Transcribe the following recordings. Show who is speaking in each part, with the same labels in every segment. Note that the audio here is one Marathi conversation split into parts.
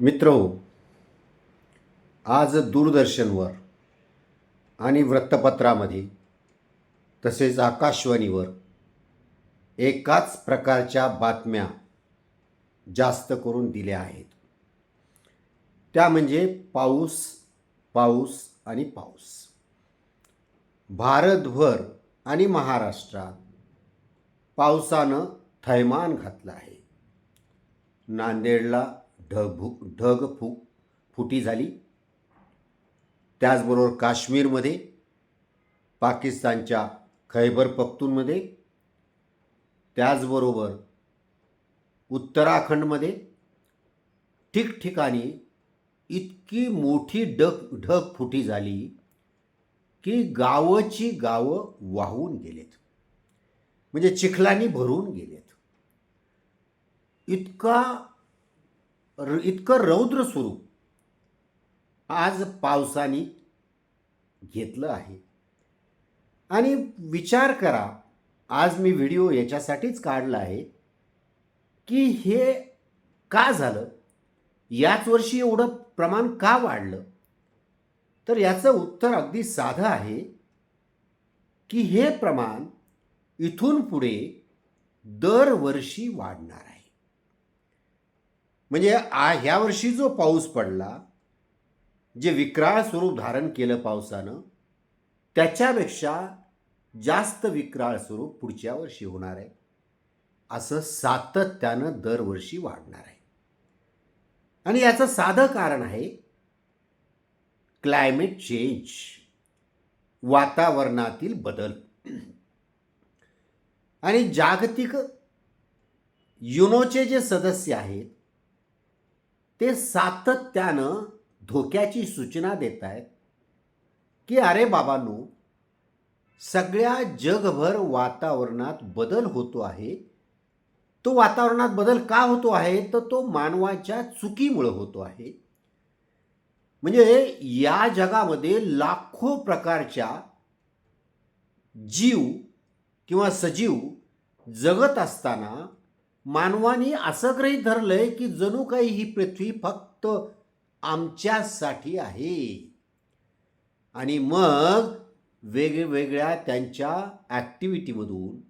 Speaker 1: मित्र हो आज दूरदर्शनवर आणि वृत्तपत्रामध्ये तसेच आकाशवाणीवर एकाच प्रकारच्या बातम्या जास्त करून दिल्या आहेत. त्या म्हणजे पाऊस पाऊस आणि पाऊस. भारतभर आणि महाराष्ट्रात पावसानं थैमान घातलं आहे. नांदेडला ढगभू ढग फु फुटी झाली. त्याचबरोबर काश्मीरमध्ये पाकिस्तानच्या खैबर पख्तूनमध्ये त्याचबरोबर उत्तराखंडमध्ये ठिकठिकाणी इतकी मोठी डग ढग फुटी झाली की गावची गावं वाहून गेलेत. म्हणजे चिखलानी भरून गेलेत. इतका र इतकं रौद्र स्वरूप आज पावसाने घेतलं आहे. आणि विचार करा आज मी व्हिडिओ याच्यासाठीच काढला आहे की हे का झालं? याच वर्षी एवढं प्रमाण का वाढलं? तर याचं उत्तर अगदी साधं आहे की हे प्रमाण इथून पुढे दरवर्षी वाढणार आहे. म्हणजे आ ह्या वर्षी जो पाऊस पडला जे विक्राळ स्वरूप धारण केलं पावसानं त्याच्यापेक्षा जास्त विक्राळ स्वरूप पुढच्या वर्षी होणार आहे. असं सातत्यानं दरवर्षी वाढणार आहे. आणि याचं साधं कारण आहे क्लायमेट चेंज वातावरणातील बदल. आणि जागतिक युनोचे जे सदस्य आहेत ते सातत्यानं धोक्याची सूचना देत आहेत की अरे बाबांनो सगळ्या जगभर वातावरणात बदल होतो आहे. तो वातावरणात बदल का होतो आहे? तर तो मानवाच्या चुकीमुळं होतो आहे. म्हणजे या जगामध्ये लाखो प्रकारच्या जीव किंवा सजीव जगत असताना मानवाने असं गृहीत धरलंय की जणू काही ही पृथ्वी फक्त आमच्यासाठी आहे. आणि मग वेगवेगळ्या त्यांच्या ॲक्टिव्हिटीमधून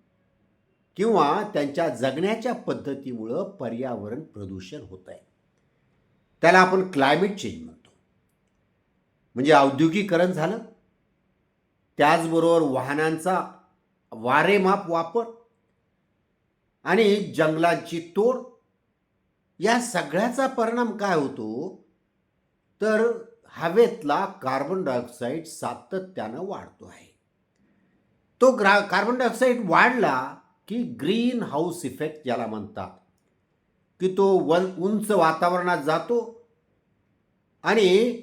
Speaker 1: किंवा त्यांच्या जगण्याच्या पद्धतीमुळं पर्यावरण प्रदूषण होत आहे त्याला आपण क्लायमेट चेंज म्हणतो. म्हणजे औद्योगिकरण झालं. त्याचबरोबर वाहनांचा वारेमाप वापर. आणि जंगलांची तोड या सगळ्याचा परिणाम काय होतो? तर हवेतला कार्बन डायऑक्साईड सातत्यानं वाढतो आहे. तो ग्रा कार्बन डायऑक्साईड वाढला की ग्रीन हाऊस इफेक्ट ज्याला म्हणतात की तो वन उंच वातावरणात जातो आणि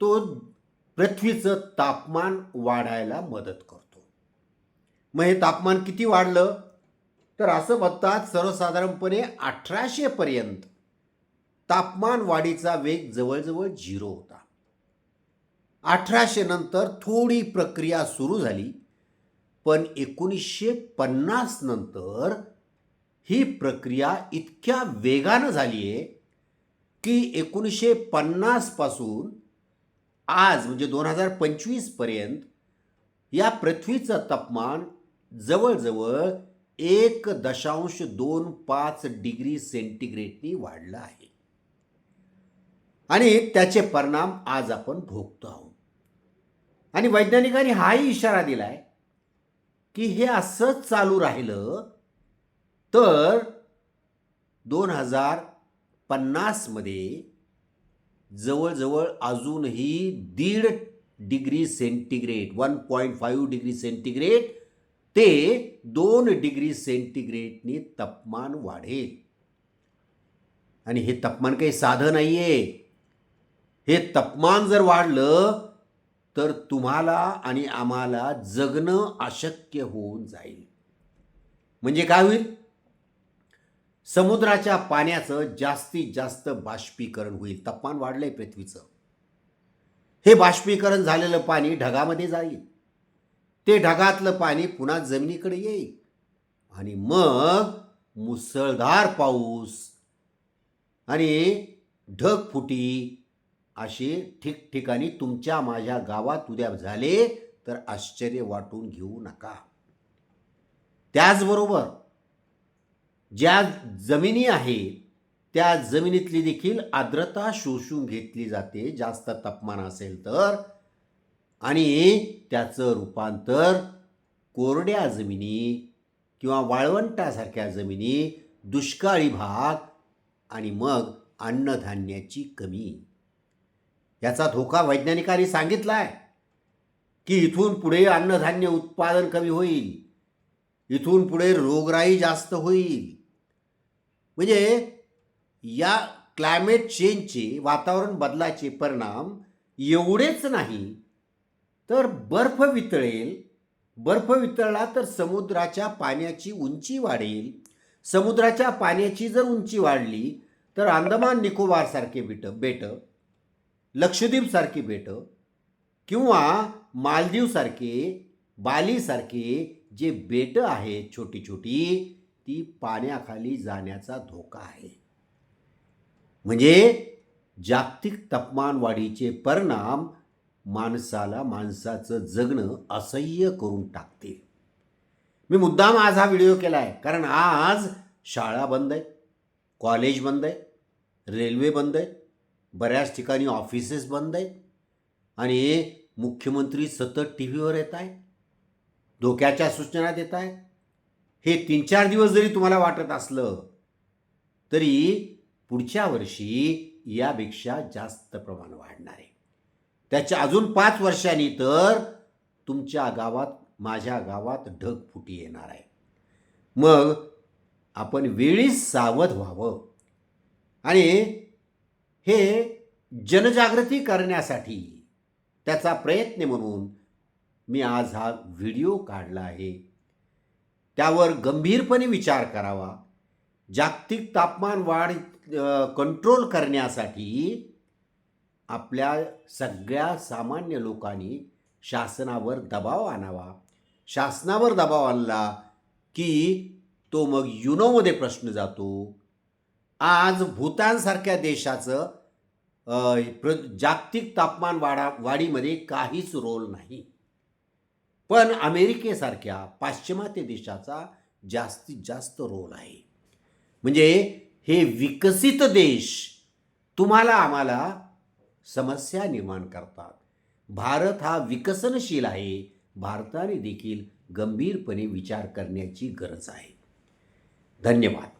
Speaker 1: तो पृथ्वीचं तापमान वाढायला मदत करतो. मग हे तापमान किती वाढलं? तर असं म्हणतात सर्वसाधारणपणे अठराशेपर्यंत तापमान वाढीचा वेग जवळजवळ झिरो होता. अठराशे नंतर थोडी प्रक्रिया सुरू झाली पण एकोणीसशे पन्नास नंतर ही प्रक्रिया इतक्या वेगानं झाली आहे की एकोणीसशे पन्नासपासून आज म्हणजे दोन हजार पंचवीसपर्यंत या पृथ्वीचं तापमान जवळजवळ एक दशांश दोन पाच डिग्री सेंटीग्रेडनी वाढलं आहे. आणि त्याचे परिणाम आज आपण भोगतो आहोत. आणि वैज्ञानिकांनी हाही इशारा दिलाय की हे असंच चालू राहिलं तर दोन हजार पन्नासमध्ये जवळजवळ अजूनही दीड degree centigrade one point five degree centigrade ते दोन डिग्री सेंटीग्रेडने तापमान वाढेल. आणि हे तापमान काही साधं नाही आहे हे तापमान जर वाढलं तर तुम्हाला आणि आम्हाला जगणं अशक्य होऊन जाईल. म्हणजे काय होईल? समुद्राच्या पाण्याचं जास्तीत जास्त बाष्पीकरण होईल. तापमान वाढलंय पृथ्वीचं. हे बाष्पीकरण झालेलं पाणी ढगामध्ये जाईल. ते ढगातलं पाणी पुन्हा जमिनीकडे येईल. आणि मग मुसळधार पाऊस आणि ढगफुटी असे ठिकठिकाणी तुमच्या माझ्या गावात उद्या झाले तर आश्चर्य वाटून घेऊ नका. त्याचबरोबर ज्या जमिनी आहेत त्या जमिनीतली देखील आर्द्रता शोषून घेतली जाते. जास्त तापमान असेल तर आणि त्याचं रूपांतर कोरड्या जमिनी किंवा वाळवंटासारख्या जमिनी दुष्काळी भाग आणि मग अन्नधान्याची कमी. याचा धोका वैज्ञानिकांनी सांगितला आहे की इथून पुढे अन्नधान्य उत्पादन कमी होईल. इथून पुढे रोगराई जास्त होईल. म्हणजे या क्लायमेट चेंजचे वातावरण बदलाचे परिणाम एवढेच नाही तर बर्फ वितळेल. बर्फ वितळला तर समुद्राच्या पाण्याची उंची वाढेल. समुद्राच्या पाण्याची जर उंची वाढली तर अंदमान निकोबारसारखे बेट बेटं लक्षद्वीपसारखी बेटं किंवा मालदीवसारखे बालीसारखे जे बेटं आहेत छोटी छोटी ती पाण्याखाली जाण्याचा धोका आहे. म्हणजे जागतिक तापमान वाढीचे परिणाम माणसाला माणसाचं जगणं असह्य करून टाकतील मी मुद्दाम आज हा व्हिडिओ केला आहे कारण आज शाळा बंद आहे कॉलेज बंद आहे रेल्वे बंद आहे बऱ्याच ठिकाणी ऑफिसेस बंद आहेत आणि मुख्यमंत्री सतत टी व्हीवर येत आहे धोक्याच्या सूचना देत आहे हे तीन चार दिवस जरी तुम्हाला वाटत असलं तरी पुढच्या वर्षी यापेक्षा जास्त प्रमाण वाढणार आहे. त्याच्या अजून पाच वर्षांनी तर तुमच्या गावात माझ्या गावात ढगफुटी येणार आहे. मग आपण वेळीच सावध व्हावं. आणि हे जनजागृती करण्यासाठी त्याचा प्रयत्न म्हणून मी आज हा व्हिडिओ काढला आहे. त्यावर गंभीरपणे विचार करावा. जागतिक तापमान वाढ कंट्रोल करण्यासाठी आपल्या सगळ्या सामान्य लोकांनी शासनावर दबाव आणावा. शासनावर दबाव आणला की तो मग युनोमध्ये प्रश्न जातो. आज भूतानसारख्या देशाचं प्र जागतिक तापमान वाढा वाढीमध्ये काहीच रोल नाही. पण अमेरिकेसारख्या पाश्चिमात्य देशाचा जास्तीत जास्त रोल आहे. म्हणजे हे विकसित देश तुम्हाला आम्हाला समस्या निर्माण करतात. भारत हा विकसनशील आहे भारताने देखील गंभीरपणे विचार करण्याची गरज आहे. धन्यवाद.